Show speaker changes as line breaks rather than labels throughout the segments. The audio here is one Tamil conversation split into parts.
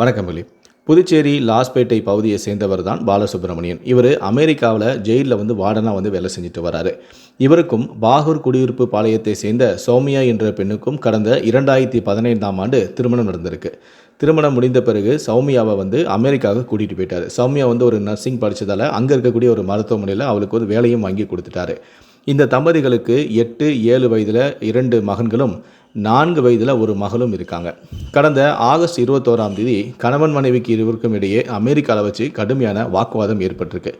வணக்கம் வெளி புதுச்சேரி லாஸ்பேட்டை பகுதியை சேர்ந்தவர் தான் பாலசுப்ரமணியன். இவர் அமெரிக்காவில் ஜெயிலில் வந்து வார்டனாக வந்து வேலை செஞ்சுட்டு வராரு. இவருக்கும் பாகூர் குடியிருப்பு பாளையத்தை சேர்ந்த சௌமியா என்ற பெண்ணுக்கும் கடந்த இரண்டாயிரத்தி பதினைந்தாம் ஆண்டு திருமணம் நடந்திருக்கு. திருமணம் முடிந்த பிறகு சௌமியாவை வந்து அமெரிக்காவுக்கு கூட்டிகிட்டு போயிட்டாரு. சௌமியா வந்து ஒரு நர்சிங் படித்ததால் அங்கே இருக்கக்கூடிய ஒரு மருத்துவமனையில் அவளுக்கு ஒரு வேலையும் வாங்கி கொடுத்துட்டாரு. இந்த தம்பதிகளுக்கு எட்டு ஏழு வயதில் இரண்டு மகன்களும் நான்கு வயதில் ஒரு மகளும் இருக்காங்க. கடந்த ஆகஸ்ட் இருபத்தோராம் தேதி கணவன் மனைவிக்கு இருவருக்கும் இடையே அமெரிக்காவில் வச்சு கடுமையான வாக்குவாதம் ஏற்பட்டிருக்கு.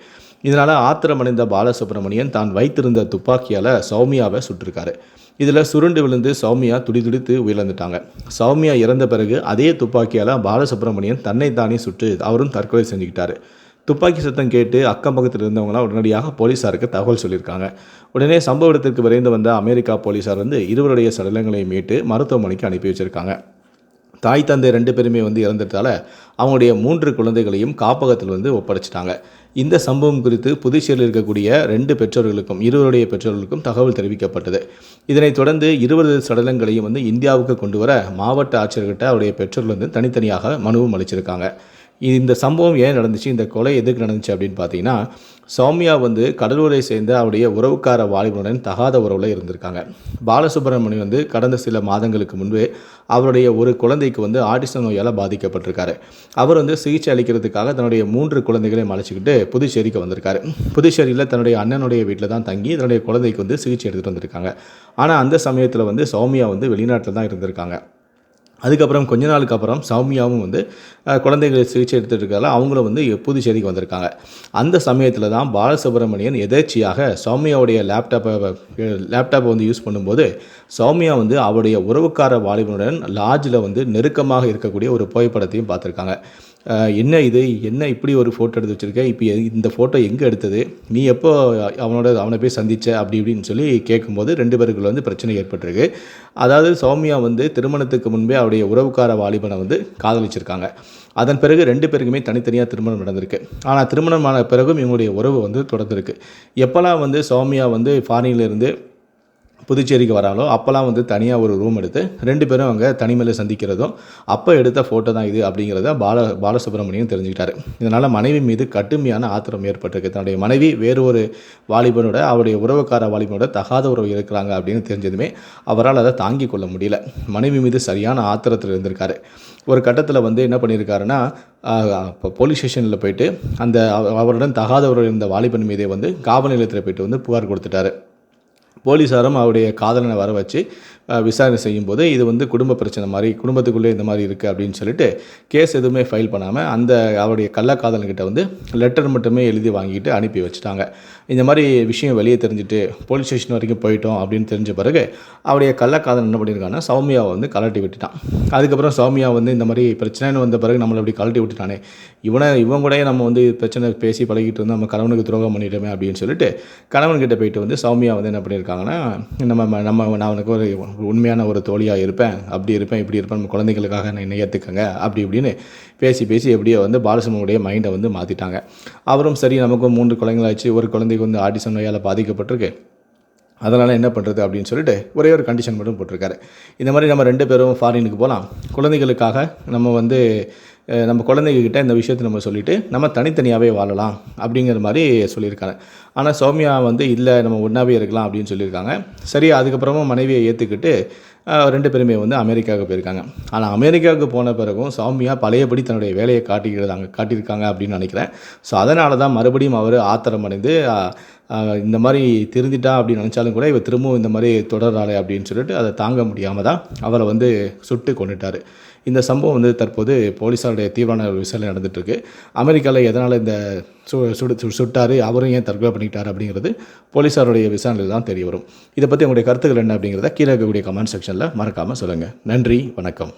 இதனால் ஆத்திரமடைந்த பாலசுப்ரமணியன் தான் வைத்திருந்த துப்பாக்கியால் சௌமியாவை சுட்டிருக்காரு. இதில் சுருண்டு விழுந்து சௌமியா துடிதுடித்து உயிர்ந்துட்டாங்க சௌமியா இறந்த பிறகு அதே துப்பாக்கியால் பாலசுப்ரமணியன் தன்னைத்தானே சுட்டு அவரும் தற்கொலை செஞ்சுக்கிட்டாரு. துப்பாக்கி சத்தம் கேட்டு அக்கம் பக்கத்தில் இருந்தவங்களாம் உடனடியாக போலீஸாருக்கு தகவல் சொல்லியிருக்காங்க. உடனே சம்பவ இடத்திற்கு விரைந்து வந்த அமெரிக்கா போலீஸார் வந்து இருவருடைய சடலங்களை மீட்டு மருத்துவமனைக்கு அனுப்பி வச்சிருக்காங்க. தாய் தந்தை ரெண்டு பேருமே வந்து இறந்துட்டால அவங்களுடைய மூன்று குழந்தைகளையும் காப்பகத்தில் வந்து ஒப்படைச்சிட்டாங்க. இந்த சம்பவம் குறித்து புதுச்சேரியில் இருக்கக்கூடிய ரெண்டு பெற்றோர்களுக்கும் இருவருடைய பெற்றோர்களுக்கும் தகவல் தெரிவிக்கப்பட்டது. இதனைத் தொடர்ந்து இருபது சடலங்களையும் வந்து இந்தியாவுக்கு கொண்டு வர மாவட்ட ஆட்சியர்கிட்ட அவருடைய பெற்றோர்கள் வந்து தனித்தனியாக மனுவும் அளிச்சிருக்காங்க. இந்த சம்பவம் ஏன் நடந்துச்சு? இந்த கொலை எதுக்கு நடந்துச்சு அப்படின்னு பார்த்தீங்கன்னா சௌமியா வந்து கடலூரை சேர்ந்த அவருடைய உறவுக்கார வாலிபனுடன் தகாத உறவில் இருந்திருக்காங்க. பாலசுப்ரமணி வந்து கடந்த சில மாதங்களுக்கு முன்பு அவருடைய ஒரு குழந்தைக்கு வந்து ஆட்டிசம் நோயால் பாதிக்கப்பட்டிருக்காரு. அவர் வந்து சிகிச்சை அளிக்கிறதுக்காக தன்னுடைய மூன்று குழந்தைகளையும் அழைச்சிக்கிட்டு புதுச்சேரிக்கு வந்திருக்காரு. புதுச்சேரியில் தன்னுடைய அண்ணனுடைய வீட்டில் தான் தங்கி தன்னுடைய குழந்தைக்கு வந்து சிகிச்சை எடுத்துகிட்டு வந்திருக்காங்க. ஆனால் அந்த சமயத்தில் வந்து சௌமியா வந்து வெளிநாட்டில் தான் இருந்திருக்காங்க. அதுக்கப்புறம் கொஞ்ச நாளுக்கு அப்புறம் சௌமியாவும் வந்து குழந்தைகள் சிகிச்சை எடுத்துகிட்டு இருக்கால அவங்களும் வந்து புதுச்சேரிக்கு வந்திருக்காங்க. அந்த சமயத்தில் தான் பாலசுப்ரமணியன் எதேச்சியாக சௌமியாவுடைய லேப்டாப்பை லேப்டாப்பை வந்து யூஸ் பண்ணும்போது சௌமியா வந்து அவருடைய உறவுக்கார வாலிபனுடன் லாட்ஜில் வந்து நெருக்கமாக இருக்கக்கூடிய ஒரு புகைப்படத்தையும் பார்த்துருக்காங்க. என்ன இது? என்ன இப்படி ஒரு ஃபோட்டோ எடுத்து வச்சுருக்க? இப்போ இந்த ஃபோட்டோ எங்கே எடுத்தது? நீ எப்போ அவனோட அவனை போய் சந்திச்ச? அப்படி இப்படின்னு சொல்லி கேட்கும்போது ரெண்டு பேருக்குள்ள வந்து பிரச்சனை ஏற்பட்டிருக்கு. அதாவது சௌமியா வந்து திருமணத்துக்கு முன்பே அவருடைய உறவுக்கார வாலிபனை வந்து காதலிச்சிருக்காங்க. அதன் பிறகு ரெண்டு பேருக்குமே தனித்தனியாக திருமணம் நடந்திருக்கு. ஆனால் திருமணமான பிறகும் இவங்களுடைய உறவு வந்து தொடர்ந்துருக்கு. எப்போல்லாம் வந்து சௌமியா வந்து ஃபாரின்லேருந்து புதுச்சேரிக்கு வராலோ அப்போல்லாம் வந்து தனியாக ஒரு ரூம் எடுத்து ரெண்டு பேரும் அங்கே தனிமையில் சந்திக்கிறதும் அப்போ எடுத்த ஃபோட்டோ தான் இது அப்படிங்கிறத பால பாலசுப்ரமணியம் தெரிஞ்சுக்கிட்டாரு. இதனால் மனைவி மீது கடுமையான ஆத்திரம் ஏற்பட்டிருக்கு. தன்னுடைய மனைவி வேறு ஒரு வாலிபனோட அவருடைய உறவுக்கார வாலிபனோட தகாத உறவு இருக்கிறாங்க அப்படின்னு தெரிஞ்சதுமே அவரால் அதை தாங்கிக் கொள்ள முடியல. மனைவி மீது சரியான ஆத்திரத்தில் இருந்திருக்காரு. ஒரு கட்டத்தில் வந்து என்ன பண்ணியிருக்காருன்னா இப்போ போலீஸ் ஸ்டேஷனில் போயிட்டு அந்த அவருடன் தகாத இருந்த வாலிபன் மீதே வந்து காவல் நிலையத்தில் போயிட்டு வந்து புகார் கொடுத்துட்டாரு. போலீஸாரும் அவருடைய காதலனை வர வச்சு விசாரணை செய்யும்போது இது வந்து குடும்ப பிரச்சனை மாதிரி குடும்பத்துக்குள்ளே இந்த மாதிரி இருக்குது அப்படின்னு சொல்லிட்டு கேஸ் எதுவுமே ஃபைல் பண்ணாமல் அந்த அவருடைய கள்ளக்காதலன்கிட்ட வந்து லெட்டர் மட்டுமே எழுதி வாங்கிட்டு அனுப்பி வச்சுட்டாங்க. இந்த மாதிரி விஷயம் வெளியே தெரிஞ்சுட்டு போலீஸ் ஸ்டேஷன் வரைக்கும் போயிட்டோம் அப்படின்னு தெரிஞ்ச பிறகு அவருடைய கள்ளக்காதலன் என்ன பண்ணியிருக்காங்கன்னா சௌமியாவை வந்து கலட்டி விட்டுட்டான். அதுக்கப்புறம் சௌமியா வந்து இந்த மாதிரி பிரச்சனைன்னு வந்த பிறகு நம்மளை அப்படி கலட்டி விட்டுட்டானே. இவனை இவன் கூட நம்ம வந்து பிரச்சனை பேசி பழகிட்டு இருந்தோம் நம்ம கணவனுக்கு துரோகம் பண்ணிட்டோமே அப்படின்னு சொல்லிட்டு கணவன்கிட்ட போயிட்டு வந்து சௌமியா வந்து என்ன பண்ணியிருக்காங்கன்னா நம்ம நம்ம நான் அவனுக்கு ஒரு உண்மையான ஒரு தோழியாக இருப்பேன். அப்படி இருப்பேன் இப்படி இருப்பேன் நம்ம குழந்தைகளுக்காக என்னை ஏற்றுக்கங்க அப்படி இப்படின்னு பேசி பேசி எப்படியோ வந்து பாலசுமனுடைய மைண்டை வந்து மாற்றிட்டாங்க அவரும் சரி நமக்கும் மூன்று குழந்தைங்களாச்சு ஒரு குழந்தைக்கு வந்து ஆட்டிசம் நோயால் பாதிக்கப்பட்டிருக்கு. அதனால் என்ன பண்ணுறது அப்படின்னு சொல்லிட்டு ஒரே ஒரு கண்டிஷன் மட்டும் போட்டிருக்காரு. இந்த மாதிரி நம்ம ரெண்டு பேரும் ஃபாரினுக்கு போகலாம் குழந்தைகளுக்காக நம்ம வந்து நம்ம குழந்தைகிட்ட இந்த விஷயத்தை நம்ம சொல்லிவிட்டு நம்ம தனித்தனியாகவே வாழலாம் அப்படிங்கிற மாதிரி சொல்லியிருக்காங்க. ஆனால் சௌமியா வந்து இல்லை நம்ம ஒன்றாவே இருக்கலாம் அப்படின்னு சொல்லியிருக்காங்க. சரி அதுக்கப்புறமா மனைவியை ஏற்றுக்கிட்டு ரெண்டு பேருமே வந்து அமெரிக்காவுக்கு போயிருக்காங்க. ஆனால் அமெரிக்காவுக்கு போன பிறகும் சௌமியா பழையபடி தன்னுடைய வேலையை காட்டிக்கிறதாங்க காட்டியிருக்காங்க அப்படின்னு நினைக்கிறேன். ஸோ அதனால தான் மறுபடியும் அவர் ஆத்திரம் அடைந்து இந்த மாதிரி திருந்திட்டா அப்படின்னு நினச்சாலும் கூட இவர் திரும்பவும் இந்த மாதிரி தொடர்றாளே அப்படின்னு சொல்லிட்டு அதை தாங்க முடியாமல் தான் அவரை வந்து சுட்டு கொண்டுட்டார் இந்த சம்பவம் வந்து தற்போது போலீஸாருடைய தீவிரமான விசாரணை நடந்துட்டுருக்கு. அமெரிக்காவில் எதனால் இந்த சு சுடு சுட்டார்? அவரும் ஏன் தற்கொலை பண்ணிக்கிட்டார் அப்படிங்கிறது போலீஸாருடைய விசாரணையில் தான் தெரிய வரும் இதை பற்றி உங்களுடைய கருத்துக்கள் என்ன அப்படிங்கிறத கீழே இருக்கக்கூடிய கமெண்ட் செக்ஷனில் மறக்காமல் சொல்லுங்கள் நன்றி வணக்கம்.